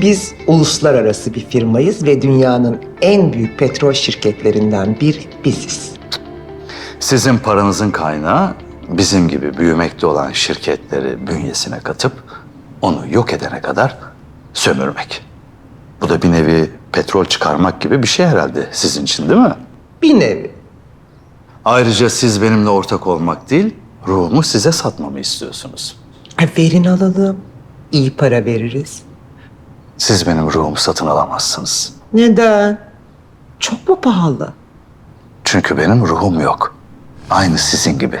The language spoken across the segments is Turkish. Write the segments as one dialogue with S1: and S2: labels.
S1: Biz uluslararası bir firmayız ve dünyanın en büyük petrol şirketlerinden biri biziz.
S2: Sizin paranızın kaynağı bizim gibi büyümekte olan şirketleri bünyesine katıp onu yok edene kadar sömürmek. Bu da bir nevi petrol çıkarmak gibi bir şey herhalde sizin için değil mi?
S1: Bir nevi.
S2: Ayrıca siz benimle ortak olmak değil, ruhumu size satmamı istiyorsunuz.
S1: Verin alalım. İyi para veririz.
S2: Siz benim ruhumu satın alamazsınız.
S1: Neden? Çok mu pahalı?
S2: Çünkü benim ruhum yok. Aynı sizin gibi.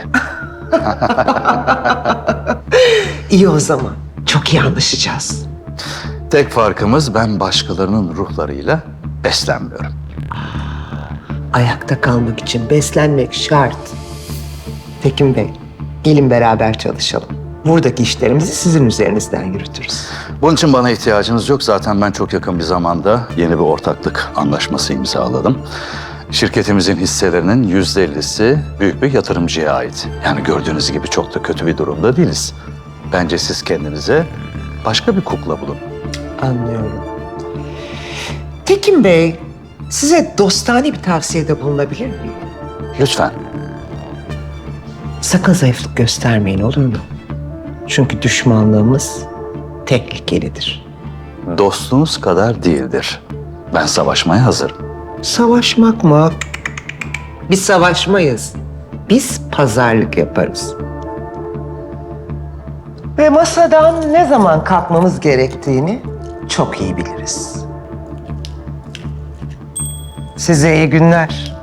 S1: İyi o zaman. Çok iyi anlaşacağız.
S2: Tek farkımız ben başkalarının ruhlarıyla beslenmiyorum.
S1: Ayakta kalmak için beslenmek şart. Tekin Bey, gelin beraber çalışalım. Buradaki işlerimizi sizin üzerinizden yürütürüz.
S2: Bunun için bana ihtiyacınız yok. Zaten ben çok yakın bir zamanda yeni bir ortaklık anlaşması imzaladım. Şirketimizin hisselerinin yüzde ellisi büyük bir yatırımcıya ait. Yani gördüğünüz gibi çok da kötü bir durumda değiliz. Bence siz kendinize başka bir kukla bulun.
S1: Anlıyorum. Tekin Bey, size dostane bir tavsiyede bulunabilir miyim?
S2: Lütfen.
S1: Sakın zayıflık göstermeyin olur mu? Çünkü düşmanlığımız tehlikelidir.
S2: Dostluğunuz kadar değildir. Ben savaşmaya hazırım.
S1: Savaşmak mı? Biz savaşmayız. Biz pazarlık yaparız. Ve masadan ne zaman kalkmamız gerektiğini çok iyi biliriz. Size iyi günler.